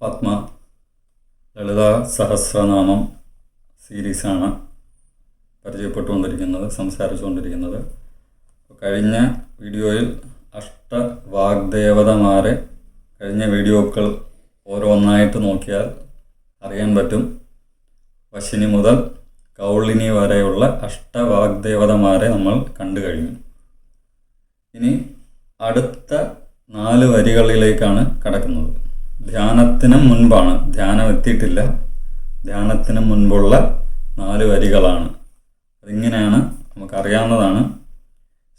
പത്മ ലളിത സഹസ്രനാമം സീരീസാണ് പരിചയപ്പെട്ടുകൊണ്ടിരിക്കുന്നത് സംസാരിച്ചുകൊണ്ടിരിക്കുന്നത്. കഴിഞ്ഞ വീഡിയോയിൽ അഷ്ടവാഗ്ദേവതമാരെ കഴിഞ്ഞ വീഡിയോകൾ ഓരോന്നായിട്ട് നോക്കിയാൽ അറിയാൻ പറ്റും. വശിനി മുതൽ കൗളിനി വരെയുള്ള അഷ്ടവാഗ്ദേവതമാരെ നമ്മൾ കണ്ടു കഴിഞ്ഞു. ഇനി അടുത്ത നാല് വരികളിലേക്കാണ് കടക്കുന്നത്. ധ്യാനത്തിന് മുൻപാണ്. ധ്യാനം എത്തിയിട്ടില്ല. ധ്യാനത്തിന് മുൻപുള്ള നാല് വരികളാണ്. അതിങ്ങനെയാണ് നമുക്കറിയാവുന്നതാണ്.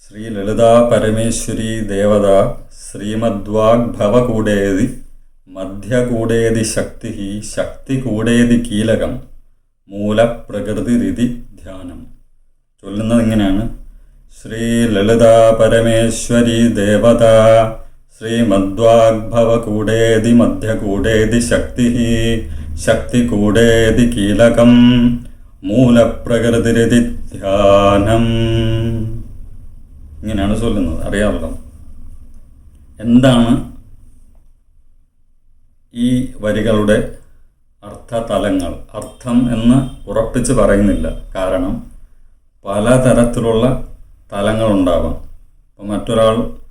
ശ്രീ ലളിതാ പരമേശ്വരി ദേവത ശ്രീമദ്വാഗ്ഭവകൂടേതി മധ്യകൂടേതി ശക്തി ശക്തി കൂടേതി കീലകം മൂലപ്രകൃതിരിതി ധ്യാനം. ചൊല്ലുന്നത് ഇങ്ങനെയാണ്. ശ്രീ ലളിതാ പരമേശ്വരി ദേവത ശ്രീമദ്വാഗ്ഭവകൂടേതി മധ്യകൂടേതി ശക്തി ശക്തി കൂടേതി കീലകം മൂലപ്രകൃതിരതി ധ്യാനം ഇങ്ങനെയാണ് ചൊല്ലുന്നത്. അറിയാമല്ലോ. എന്താണ് ഈ വരികളുടെ അർത്ഥതലങ്ങൾ? അർത്ഥം എന്ന് ഉറപ്പിച്ച് പറയുന്നില്ല. കാരണം പലതരത്തിലുള്ള തലങ്ങളുണ്ടാവാം. ഇപ്പം മറ്റൊരാൾ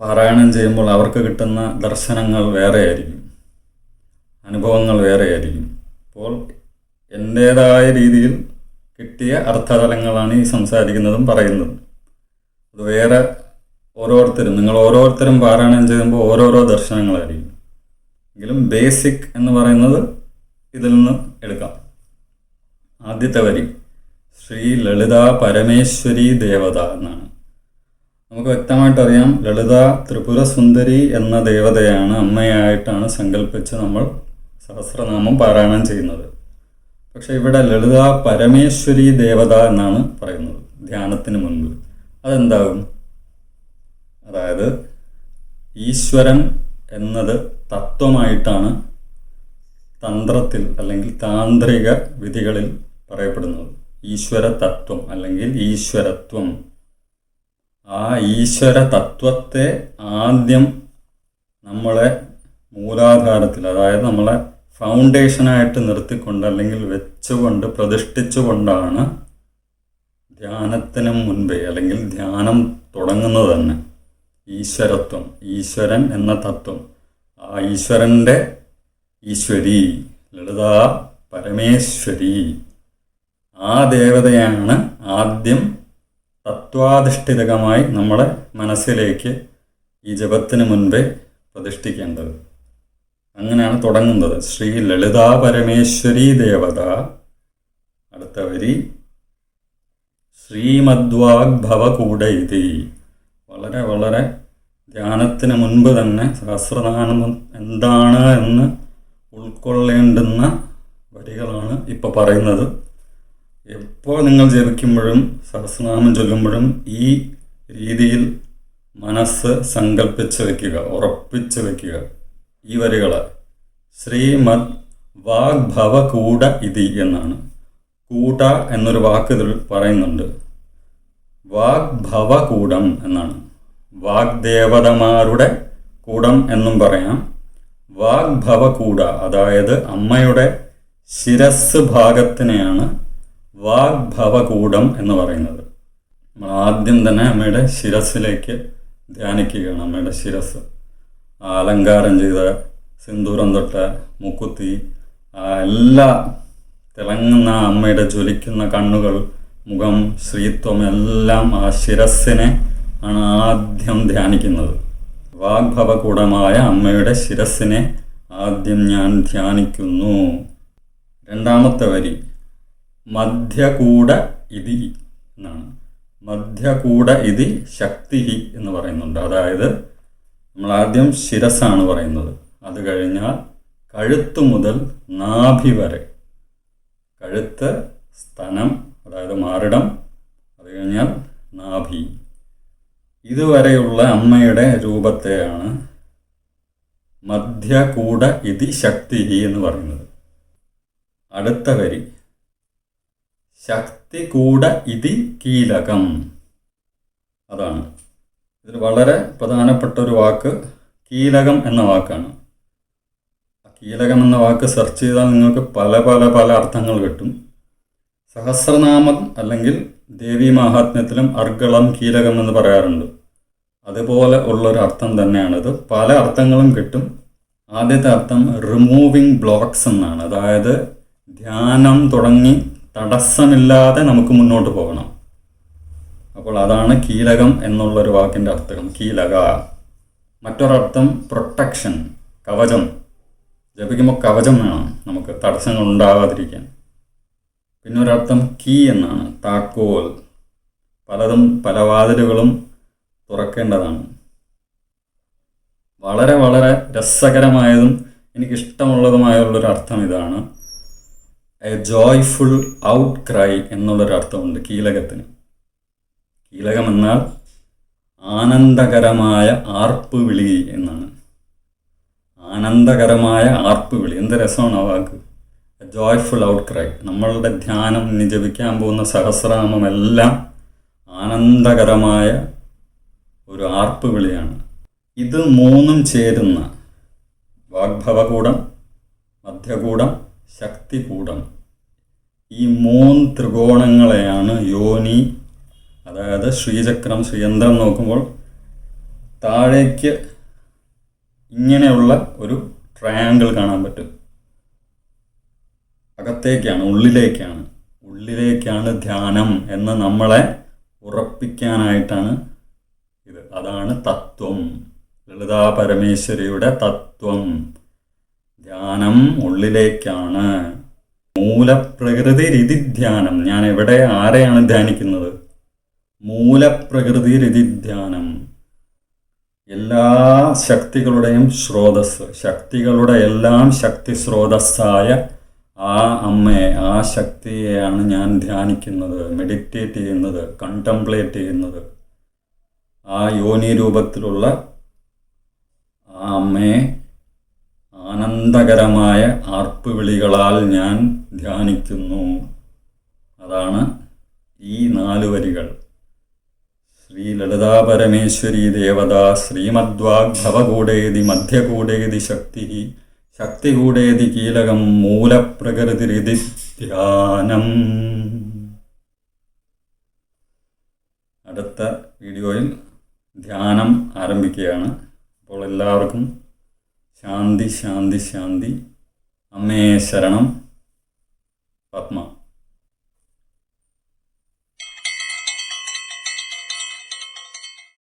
പാരായണം ചെയ്യുമ്പോൾ അവർക്ക് കിട്ടുന്ന ദർശനങ്ങൾ വേറെയായിരിക്കും. അനുഭവങ്ങൾ വേറെയായിരിക്കും. അപ്പോൾ എന്റേതായ രീതിയിൽ കിട്ടിയ അർത്ഥതലങ്ങളാണ് ഈ സംസാരിക്കുന്നതും പറയുന്നതും. അത് വേറെ ഓരോരുത്തരും നിങ്ങൾ ഓരോരുത്തരും പാരായണം ചെയ്യുമ്പോൾ ഓരോരോ ദർശനങ്ങളായിരിക്കും. എങ്കിലും ബേസിക് എന്ന് പറയുന്നത് ഇതിൽ നിന്ന് എടുക്കാം. ആദ്യത്തെ വരി ശ്രീ ലളിത പരമേശ്വരി ദേവത എന്നാണ്. നമുക്ക് വ്യക്തമായിട്ട് അറിയാം ലളിത ത്രിപുര സുന്ദരി എന്ന ദേവതയാണ് അമ്മയായിട്ടാണ് സങ്കല്പിച്ച് നമ്മൾ സഹസ്രനാമം പാരായണം ചെയ്യുന്നത്. പക്ഷേ ഇവിടെ ലളിത പരമേശ്വരി ദേവത എന്നാണ് പറയുന്നത് ധ്യാനത്തിന് മുൻപ്. അതെന്താകും? അതായത് ഈശ്വരൻ എന്നത് തത്വമായിട്ടാണ് തന്ത്രത്തിൽ അല്ലെങ്കിൽ താന്ത്രിക വിധികളിൽ പറയപ്പെടുന്നത്. ഈശ്വര തത്വം അല്ലെങ്കിൽ ഈശ്വരത്വം. ആ ഈശ്വര തത്വത്തെ ആദ്യം നമ്മളെ മൂലാധാരത്തിൽ അതായത് നമ്മളെ ഫൗണ്ടേഷനായിട്ട് നിർത്തിക്കൊണ്ട് അല്ലെങ്കിൽ വെച്ചുകൊണ്ട് പ്രതിഷ്ഠിച്ചുകൊണ്ടാണ് ധ്യാനത്തിന് മുൻപേ അല്ലെങ്കിൽ ധ്യാനം തുടങ്ങുന്നത് തന്നെ. ഈശ്വരത്വം ഈശ്വരൻ എന്ന തത്വം. ആ ഈശ്വരന്റെ ഈശ്വരി ലളിത പരമേശ്വരി. ആ ദേവതയാണ് ആദ്യം തത്വാധിഷ്ഠിതകമായി നമ്മുടെ മനസ്സിലേക്ക് ഈ ജപത്തിന് മുൻപേ പ്രതിഷ്ഠിക്കേണ്ടത്. അങ്ങനെയാണ് തുടങ്ങുന്നത്. ശ്രീ ലളിതാ പരമേശ്വരി ദേവത. അടുത്ത വരി. ശ്രീമദ്വാഗ്ഭവകൂട ഇതി വളരെ വളരെ ധ്യാനത്തിന് മുൻപ് തന്നെ സഹസ്രനാമം എന്താണ് എന്ന് ഉൾക്കൊള്ളേണ്ടുന്ന വരികളാണ് ഇപ്പോൾ പറയുന്നത്. എപ്പോൾ നിങ്ങൾ ജപിക്കുമ്പോഴും സഹസ്രനാമം ചൊല്ലുമ്പോഴും ഈ രീതിയിൽ മനസ്സ് സങ്കല്പിച്ച് വയ്ക്കുക ഉറപ്പിച്ച് വയ്ക്കുക ഈ വരികൾ ശ്രീമദ് വാഗ്ഭവ കൂട ഇതി എന്നാണ്. കൂട എന്നൊരു വാക്ക് ഇതിൽ പറയുന്നുണ്ട്. വാഗ്ഭവകൂടം എന്നാണ്. വാഗ്ദേവതമാരുടെ കൂടം എന്നും പറയാം. വാഗ്ഭവകൂട അതായത് അമ്മയുടെ ശിരസ് ഭാഗത്തിനെയാണ് വാഗ്ഭവകൂടം എന്ന് പറയുന്നത്. നമ്മൾ ആദ്യം തന്നെ അമ്മയുടെ ശിരസിലേക്ക് ധ്യാനിക്കുകയാണ് അമ്മയുടെ ശിരസ് അലങ്കാരം ചെയ്ത സിന്ദൂരം തൊട്ട് മുക്കുത്തി എല്ലാ തിളങ്ങുന്ന അമ്മയുടെ ജ്വലിക്കുന്ന കണ്ണുകൾ മുഖം ശ്രീത്വം എല്ലാം ആ ശിരസ്സിനെ ആണ് ആദ്യം ധ്യാനിക്കുന്നത്. വാഗ്ഭവകൂടമായ അമ്മയുടെ ശിരസ്സിനെ ആദ്യം ഞാൻ ധ്യാനിക്കുന്നു. രണ്ടാമത്തെ വരി. മധ്യകൂട ഇതി എന്നാണ്. മധ്യകൂട ഇതി ശക്തി എന്ന് പറയുന്നുണ്ട്. അതായത് നമ്മൾ ആദ്യം ശിരസാണ് പറയുന്നത്. അത് കഴിഞ്ഞാൽ കഴുത്ത് മുതൽ നാഭി വരെ. കഴുത്ത് സ്തനം അതായത് മാറിടം അത് കഴിഞ്ഞാൽ നാഭി. ഇതുവരെയുള്ള അമ്മയുടെ രൂപത്തെയാണ് മധ്യകൂട ഇതി ശക്തി എന്ന് പറയുന്നത്. അടുത്ത വരി. ശക്തി കൂട ഇതി കീലകം. അതാണ്. ഇതിൽ വളരെ പ്രധാനപ്പെട്ട ഒരു വാക്ക് കീലകം എന്ന വാക്കാണ്. കീലകം എന്ന വാക്ക് സെർച്ച് ചെയ്താൽ നിങ്ങൾക്ക് പല പല പല അർത്ഥങ്ങൾ കിട്ടും. സഹസ്രനാമം അല്ലെങ്കിൽ ദേവി മഹാത്മ്യത്തിലും അർഗളം കീലകം എന്ന് പറയാറുണ്ട്. അതുപോലെ ഉള്ളൊരു അർത്ഥം തന്നെയാണിത്. പല അർത്ഥങ്ങളും കിട്ടും. ആദ്യത്തെ അർത്ഥം റിമൂവിങ് ബ്ലോക്സ് എന്നാണ്. അതായത് ധ്യാനം തുടങ്ങി തടസ്സമില്ലാതെ നമുക്ക് മുന്നോട്ട് പോകണം. അപ്പോൾ അതാണ് കീലകം എന്നുള്ളൊരു വാക്കിന്റെ അർത്ഥം. കീലക. മറ്റൊരർത്ഥം പ്രൊട്ടക്ഷൻ കവചം. ജപിക്കുമ്പോൾ കവചം വേണം നമുക്ക് തടസ്സങ്ങൾ ഉണ്ടാകാതിരിക്കാൻ പിന്നെ ഒരർത്ഥം കീ എന്നാണ് താക്കോൽ. പലതും പല വാതിലുകളും തുറക്കേണ്ടതാണ്. വളരെ വളരെ രസകരമായതും എനിക്കിഷ്ടമുള്ളതുമായുള്ളൊരു അർത്ഥം ഇതാണ്. എ ജോയ്ഫുൾ ഔട്ട് ക്രൈ എന്നുള്ളൊരർത്ഥമുണ്ട് കീലകത്തിന്. കീലകം എന്നാൽ ആനന്ദകരമായ ആർപ്പ് വിളി എന്നാണ്. ആനന്ദകരമായ ആർപ്പ് വിളി. എന്ത് രസമാണ് ആ വാക്ക്? ജോയ്ഫുൾ ഔട്ട് ക്രൈ നമ്മളുടെ ധ്യാനം നിജപിക്കാൻ പോകുന്ന സഹസ്രനാമം എല്ലാം ആനന്ദകരമായ ഒരു ആർപ്പ് വിളിയാണ്. ഇത് മൂന്നും ചേരുന്ന വാഗ്ഭവകൂടം മധ്യകൂടം ശക്തികൂടം. ഈ മൂന്ന് ത്രികോണങ്ങളെയാണ് യോനി അതായത് ശ്രീചക്രം ശ്രീയന്ത്രം നോക്കുമ്പോൾ താഴേക്ക് ഇങ്ങനെയുള്ള ഒരു ട്രയാങ്കിൾ കാണാൻ പറ്റും. അകത്തേക്കാണ് ഉള്ളിലേക്കാണ്. ഉള്ളിലേക്കാണ് ധ്യാനം എന്ന് നമ്മളെ ഉറപ്പിക്കാനായിട്ടാണ് ഇത്. അതാണ് തത്വം. ലളിതാ പരമേശ്വരിയുടെ തത്വം. ധ്യാനം ഉള്ളിലേക്കാണ്. മൂലപ്രകൃതി രതിധ്യാനം ഞാൻ എവിടെ ആരെയാണ് ധ്യാനിക്കുന്നത്? മൂലപ്രകൃതി രതിധ്യാനം എല്ലാ ശക്തികളുടെയും സ്രോതസ് ശക്തികളുടെ എല്ലാം ശക്തി സ്രോതസ്സായ ആ അമ്മയെ ആ ശക്തിയെയാണ് ഞാൻ ധ്യാനിക്കുന്നത് മെഡിറ്റേറ്റ് ചെയ്യുന്നത് കണ്ടംപ്ലേറ്റ് ചെയ്യുന്നത്. ആ യോനി രൂപത്തിലുള്ള ആ അമ്മയെ ആനന്ദകരമായ ആർപ്പുവിളികളാൽ ഞാൻ ധ്യാനിക്കുന്നു. അതാണ് ഈ നാല് വരികൾ. ശ്രീ ലളിതാ പരമേശ്വരി ദേവത ശ്രീമദ്വാഗ്ഭവകൂടേതി മധ്യകൂടേതി ശക്തി ശക്തികൂടേതി കീലകം മൂലപ്രകൃതിരിതി ധ്യാനം അടുത്ത വീഡിയോയിൽ ധ്യാനം ആരംഭിക്കുകയാണ്. അപ്പോൾ എല്ലാവർക്കും ശാന്തി ശാന്തി ശാന്തി. അമ്മയെ ശരണം. പത്മ.